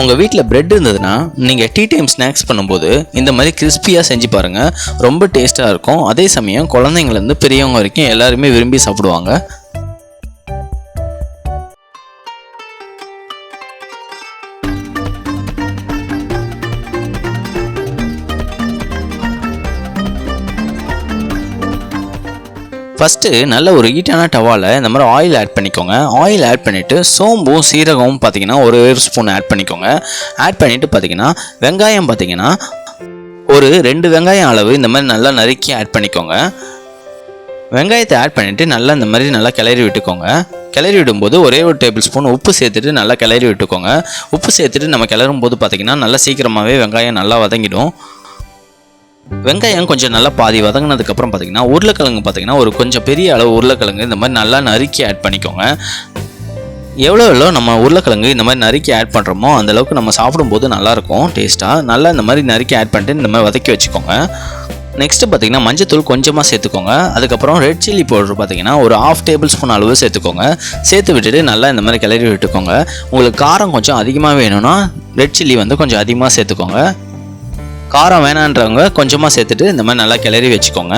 உங்கள் வீட்டில் பிரெட் இருந்ததுன்னா நீங்கள் டீ டைம் ஸ்நாக்ஸ் பண்ணும்போது இந்த மாதிரி கிறிஸ்பியாக செஞ்சு பாருங்கள் ரொம்ப டேஸ்ட்டாக இருக்கும். அதே சமயம் குழந்தைங்கலேருந்து பெரியவங்க வரைக்கும் எல்லாருமே விரும்பி சாப்பிடுவாங்க. ஃபஸ்ட்டு நல்ல ஒரு ஹீட்டான டவாவில் இந்த மாதிரி ஆயில் ஆட் பண்ணிக்கோங்க. ஆயில் ஆட் பண்ணிவிட்டு சோம்பும் சீரகமும் பார்த்தீங்கன்னா ஒரு ஒரு ஸ்பூன் ஆட் பண்ணிக்கோங்க. ஆட் பண்ணிவிட்டு பார்த்தீங்கன்னா வெங்காயம் பார்த்தீங்கன்னா ஒரு ரெண்டு வெங்காயம் அளவு இந்த மாதிரி நல்லா நறுக்கி ஆட் பண்ணிக்கோங்க. வெங்காயத்தை ஆட் பண்ணிவிட்டு நல்லா இந்த மாதிரி நல்லா கிளறி விட்டுக்கோங்க. கிளறி விடும்போது ஒரே ஒரு டேபிள் ஸ்பூன் உப்பு சேர்த்துட்டு நல்லா கிளறி விட்டுக்கோங்க. உப்பு சேர்த்துட்டு நம்ம கிளறும் போது பார்த்திங்கன்னா நல்லா சீக்கிரமாகவே வெங்காயம் நல்லா வதங்கிடும். வெங்காயம் கொஞ்சம் நல்லா பாதி வதங்கினதுக்கப்புறம் பார்த்தீங்கன்னா உருளைக்கிழங்கு பார்த்தீங்கன்னா ஒரு கொஞ்சம் பெரிய அளவு உருளைக்கிழங்கு இந்த மாதிரி நல்லா நறுக்கி ஆட் பண்ணிக்கோங்க. எவ்வளோ எவ்வளோ நம்ம உருளைக்கிழங்கு இந்த மாதிரி நறுக்கி ஆட் பண்ணுறோமோ அந்தளவுக்கு நம்ம சாப்பிடும்போது நல்லாயிருக்கும் டேஸ்ட்டாக நல்லா இந்த மாதிரி நறுக்கி ஆட் பண்ணிட்டு இந்த மாதிரி வதக்கி வச்சுக்கோங்க. நெக்ஸ்ட்டு பார்த்தீங்கன்னா மஞ்சத்தூள் கொஞ்சமாக சேர்த்துக்கோங்க. அதுக்கப்புறம் ரெட் சில்லி பவுடர் பார்த்தீங்கன்னா ஒரு ஆஃப் டேபிள் ஸ்பூன் அளவு சேர்த்துக்கோங்க. சேர்த்து விட்டுட்டு நல்லா இந்த மாதிரி கிளறி விட்டுக்கோங்க. உங்களுக்கு காரம் கொஞ்சம் அதிகமாக வேணும்னா ரெட் சில்லி வந்து கொஞ்சம் அதிகமாக சேர்த்துக்கோங்க. காரம் வேணான்றவங்க கொஞ்சமாக சேர்த்துட்டு இந்த மாதிரி நல்லா கிளறி வச்சுக்கோங்க.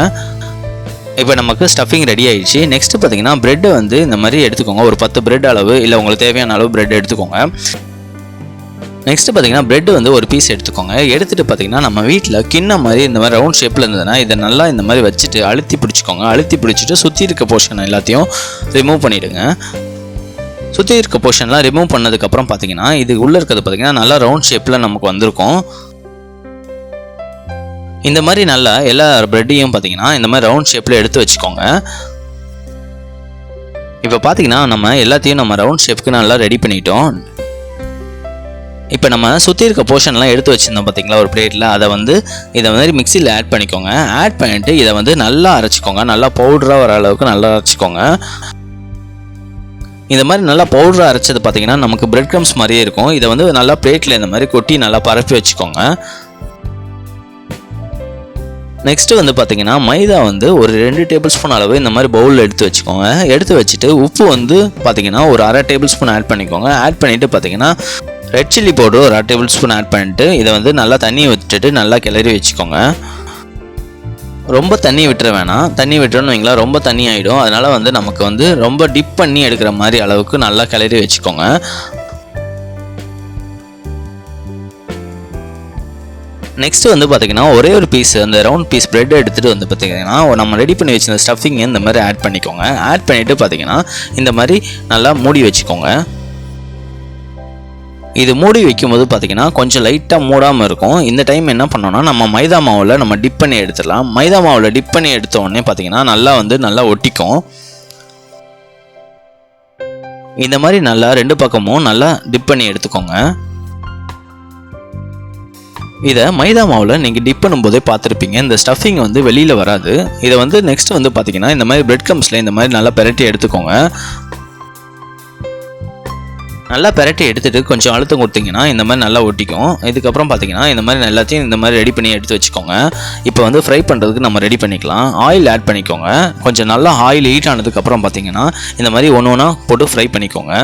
இப்போ நமக்கு ஸ்டஃபிங் ரெடி ஆயிடுச்சு. நெக்ஸ்ட் பார்த்தீங்கன்னா பிரெட்டை வந்து இந்த மாதிரி எடுத்துக்கோங்க. ஒரு பத்து ப்ரெட் அளவு இல்லை உங்களுக்கு தேவையான அளவு ப்ரெட் எடுத்துக்கோங்க. நெக்ஸ்ட் பார்த்தீங்கன்னா ப்ரெட் வந்து ஒரு பீஸ் எடுத்துக்கோங்க. எடுத்துகிட்டு பார்த்தீங்கன்னா நம்ம வீட்டில் கிண்ண மாதிரி இந்த மாதிரி ரவுண்ட் ஷேப்பில் இருந்ததுன்னா இதை நல்லா இந்த மாதிரி வச்சுட்டு அழுத்தி பிடிச்சிக்கோங்க. அழுத்தி பிடிச்சிட்டு சுற்றி இருக்க போர்ஷன் எல்லாத்தையும் ரிமூவ் பண்ணிவிடுங்க சுற்றி இருக்க போர்ஷன்லாம் ரிமூவ் பண்ணதுக்கப்புறம் பார்த்தீங்கன்னா இது உள்ளே இருக்கிறது பார்த்தீங்கன்னா நல்லா ரவுண்ட் ஷேப்பில் நமக்கு வந்திருக்கும். இந்த மாதிரி நல்லா எல்லா ப்ரெட்டையும் பார்த்தீங்கன்னா இந்த மாதிரி ரவுண்ட் ஷேப்பில் எடுத்து வச்சுக்கோங்க. இப்போ பார்த்தீங்கன்னா நம்ம எல்லாத்தையும் நம்ம ரவுண்ட் ஷேப்புக்கு நல்லா ரெடி பண்ணிட்டோம். இப்போ நம்ம சுற்றி இருக்க போர்ஷன்லாம் எடுத்து வச்சுருந்தோம் பார்த்தீங்களா ஒரு பிளேட்டில் அதை வந்து இதை மாதிரி மிக்சியில் ஆட் பண்ணிக்கோங்க. ஆட் பண்ணிவிட்டு இதை வந்து நல்லா அரைச்சிக்கோங்க. நல்லா பவுடராக வர அளவுக்கு நல்லா அரைச்சிக்கோங்க. இந்த மாதிரி நல்லா பவுடராக அரைச்சது பார்த்தீங்கன்னா நமக்கு பிரெட் க்ரம்ஸ் மாதிரியே இருக்கும். இதை வந்து நல்லா பிளேட்டில் இந்த மாதிரி கொட்டி நல்லா பரப்பி வச்சுக்கோங்க. நெக்ஸ்ட்டு வந்து பார்த்தீங்கன்னா மைதா வந்து ஒரு ரெண்டு டேபிள் ஸ்பூன் அளவு இந்த மாதிரி பவுலில் எடுத்து வச்சுக்கோங்க. எடுத்து வச்சுட்டு உப்பு வந்து பார்த்தீங்கன்னா ஒரு அரை டேபிள் ஸ்பூன் ஆட் பண்ணிக்கோங்க. ஆட் பண்ணிவிட்டு பார்த்தீங்கன்னா ரெட் சில்லி பவுடர் ஒரு அரை டேபிள் ஸ்பூன் ஆட் பண்ணிட்டு இதை வந்து நல்லா தண்ணியை விட்டுட்டு நல்லா கிளறி வச்சுக்கோங்க. ரொம்ப தண்ணி விட்டுற வேணாம். தண்ணி விட்டுறோன்னு வைங்களா ரொம்ப தண்ணி ஆகிடும் அதனால் வந்து நமக்கு வந்து ரொம்ப டிப் பண்ணி எடுக்கிற மாதிரி அளவுக்கு நல்லா கிளறி வச்சுக்கோங்க. நெக்ஸ்ட் வந்து பார்த்தீங்கன்னா ஒரே ஒரு பீஸ் அந்த ரவுண்ட் பீஸ் பிரெட் எடுத்துகிட்டு வந்து பார்த்தீங்கன்னா நம்ம ரெடி பண்ணி வச்சிருந்த ஸ்டஃபிங் இந்த மாதிரி ஆட் பண்ணிக்கோங்க. ஆட் பண்ணிவிட்டு பார்த்தீங்கன்னா இந்த மாதிரி நல்லா மூடி வச்சுக்கோங்க. இது மூடி வைக்கும்போது பார்த்தீங்கன்னா கொஞ்சம் லைட்டாக மூடாமல் இருக்கும். இந்த டைம் என்ன பண்ணோன்னா நம்ம மைதா மாவில் நம்ம டிப் பண்ணி எடுத்துடலாம். மைதா மாவில் டிப் பண்ணி எடுத்த உடனே பார்த்தீங்கன்னா நல்லா வந்து நல்லா ஒட்டிக்கும். இந்த மாதிரி நல்லா ரெண்டு பக்கமும் நல்லா டிப் பண்ணி எடுத்துக்கோங்க. இதை மைதா மாவில் நீங்கள் டிப் பண்ணும்போதே பார்த்துருப்பீங்க. இந்த ஸ்டஃபிங் வந்து வெளியில் வராது. இதை வந்து நெக்ஸ்ட் வந்து பார்த்தீங்கன்னா இந்த மாதிரி பிரெட் கம்ஸில் இந்த மாதிரி நல்லா பெரட்டி எடுத்துக்கோங்க. நல்லா பெரட்டி எடுத்துட்டு கொஞ்சம் அழுத்தம் கொடுத்தீங்கன்னா இந்த மாதிரி நல்லா ஒட்டிக்கும். இதுக்கப்புறம் பார்த்தீங்கன்னா இந்த மாதிரி எல்லாத்தையும் இந்த மாதிரி ரெடி பண்ணி எடுத்து வச்சுக்கோங்க. இப்போ வந்து ஃப்ரை பண்ணுறதுக்கு நம்ம ரெடி பண்ணிக்கலாம். ஆயில் ஆட் பண்ணிக்கோங்க. கொஞ்சம் நல்லா ஆயில் ஹீட் ஆனதுக்கப்புறம் பார்த்தீங்கன்னா இந்த மாதிரி ஒன்று ஒன்றா போட்டு ஃப்ரை பண்ணிக்கோங்க.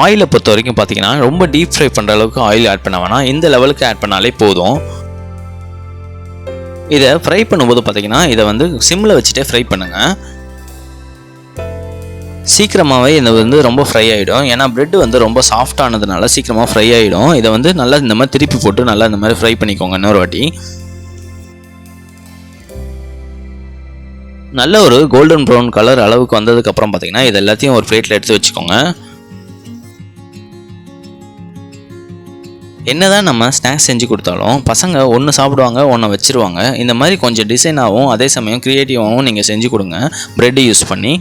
ஆயிலை பொறுத்த வரைக்கும் பார்த்தீங்கன்னா ரொம்ப டீப் ஃப்ரை பண்ணுற அளவுக்கு ஆயில் ஆட் பண்ண வேணாம். இந்த லெவலுக்கு ஆட் பண்ணாலே போதும். இதை ஃப்ரை பண்ணும்போது பார்த்தீங்கன்னா இதை வந்து சிம்மில் வச்சுட்டே ஃப்ரை பண்ணுங்கள் சீக்கிரமாகவே இது வந்து ரொம்ப ஃப்ரை ஆகிடும் ஏன்னா ப்ரெட் வந்து ரொம்ப சாஃப்டானதுனால சீக்கிரமாக ஃப்ரை ஆகிடும் இதை வந்து நல்லா இந்த மாதிரி திருப்பி போட்டு நல்லா இந்த மாதிரி ஃப்ரை பண்ணிக்கோங்க இன்னொரு வாட்டி. நல்ல ஒரு கோல்டன் ப்ரௌன் கலர் அளவுக்கு வந்ததுக்கப்புறம் பார்த்தீங்கன்னா இது எல்லாத்தையும் ஒரு பிளேட்டில் எடுத்து வச்சுக்கோங்க. என்னதான் நம்ம ஸ்நாக்ஸ் செஞ்சு கொடுத்தாலும் பசங்க ஒன்று சாப்பிடுவாங்க ஒன்று வச்சிருவாங்க. இந்த மாதிரி கொஞ்சம் டிசைனாகவும் அதே சமயம் க்ரியேட்டிவாகவும் நீங்கள் செஞ்சு கொடுங்க. ப்ரெட்டு யூஸ் பண்ணி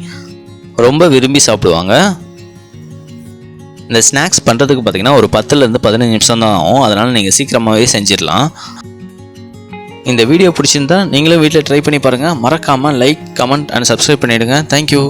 ரொம்ப விரும்பி சாப்பிடுவாங்க. இந்த ஸ்நாக்ஸ் பண்ணுறதுக்கு பார்த்தீங்கன்னா ஒரு பத்துலேருந்து பதினஞ்சு நிமிஷம் தான் ஆகும். அதனால் நீங்கள் சீக்கிரமாகவே செஞ்சிடலாம். இந்த வீடியோ பிடிச்சிருந்தா நீங்களும் வீட்டில் ட்ரை பண்ணி பாருங்கள் மறக்காமல் லைக் கமெண்ட் அண்ட் சப்ஸ்கிரைப் பண்ணிவிடுங்க தேங்க்யூ